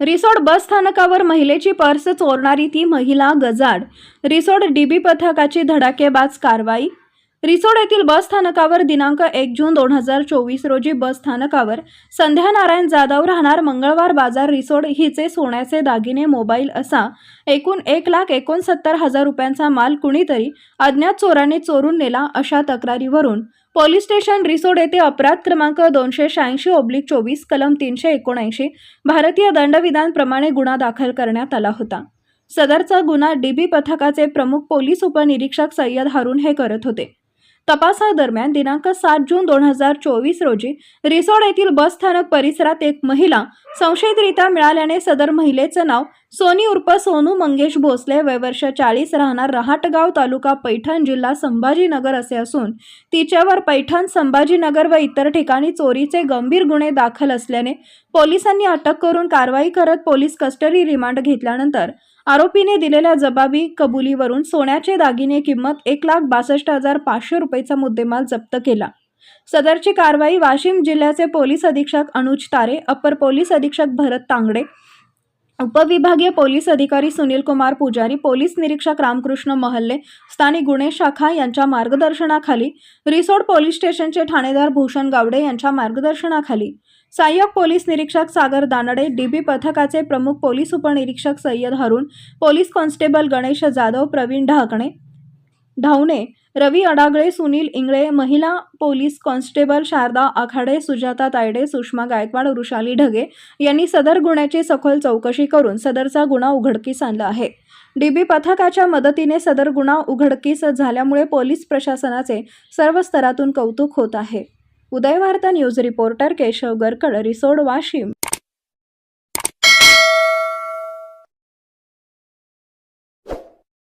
रिसोड बस स्थानकावर महिलेची पर्स चोरणारी ती महिला गजाड. रिसोड डीबी पथकाची धडाकेबाज कारवाई. रिसोड येथील बस स्थानकावर दिनांक एक जून दोन हजार चोवीस रोजी बस स्थानकावर संध्या नारायण जाधव राहणार मंगळवार बाजार रिसोड हिचे सोन्याचे दागिने मोबाईल असा एकूण एक लाख एकोणसत्तर हजार रुपयांचा माल कुणीतरी अज्ञात चोराने चोरून नेला अशा तक्रारीवरून. पोलीस स्टेशन रिसोड येथे अपराध क्रमांक दोनशे शहाऐंशी ओब्लिक चोवीस कलम तीनशे एकोणऐंशी भारतीय दंडविधानप्रमाणे गुन्हा दाखल करण्यात आला होता. सदरचा गुन्हा डीबी पथकाचे प्रमुख पोलीस उपनिरीक्षक सय्यद हारून हे करत होते. तपासादरम्यान दिनांक सात जून दोन हजार चोवीस रोजी रिसोड येथील बस स्थानक परिसरात एक महिला संशयितरित्या मिळाल्याने सदर महिलेचं नाव सोनी उर्फ सोनू मंगेश भोसले वयवर्ष चाळीस राहणार रहाटगाव तालुका पैठण जिल्हा संभाजीनगर असे असून तिच्यावर पैठण संभाजीनगर व इतर ठिकाणी चोरीचे गंभीर गुन्हे दाखल असल्याने पोलिसांनी अटक करून कारवाई करत पोलीस कस्टडी रिमांड घेतल्यानंतर आरोपीने दिलेल्या जबाबी कबुलीवरून सोन्याचे दागिने किंमत एक लाख बासष्ट हजार पाचशे रुपयेचा मुद्देमाल जप्त केला. सदरची कारवाई वाशिम जिल्ह्याचे पोलीस अधीक्षक अनुज तारे अपर पोलीस अधीक्षक भरत तांगडे उपविभागीय पोलीस अधिकारी सुनील कुमार पुजारी पोलीस निरीक्षक रामकृष्ण महल्ले स्थानिक गुन्हे शाखा यांच्या मार्गदर्शनाखाली रिसोड पोलीस स्टेशनचे ठाणेदार भूषण गावडे यांच्या मार्गदर्शनाखाली. सहाय्यक पोलीस निरीक्षक सागर दानडे डीबी पथकाचे प्रमुख पोलीस उपनिरीक्षक सय्यद हरून पोलीस कॉन्स्टेबल गणेश जाधव प्रवीण ढाकणे ढावणे रवी अडागळे सुनील इंगळे महिला पोलीस कॉन्स्टेबल शारदा आखाडे सुजाता तायडे सुषमा गायकवाड वृषाली ढगे यांनी सदर गुन्ह्याची सखोल चौकशी करून सदरचा गुन्हा उघडकीस आणला आहे. डीबी पथकाच्या मदतीने सदर गुन्हा उघडकीस झाल्यामुळे पोलीस प्रशासनाचे सर्व स्तरातून कौतुक होत आहे. Udayvarta news reporter Keshav Garkad Risod Washim.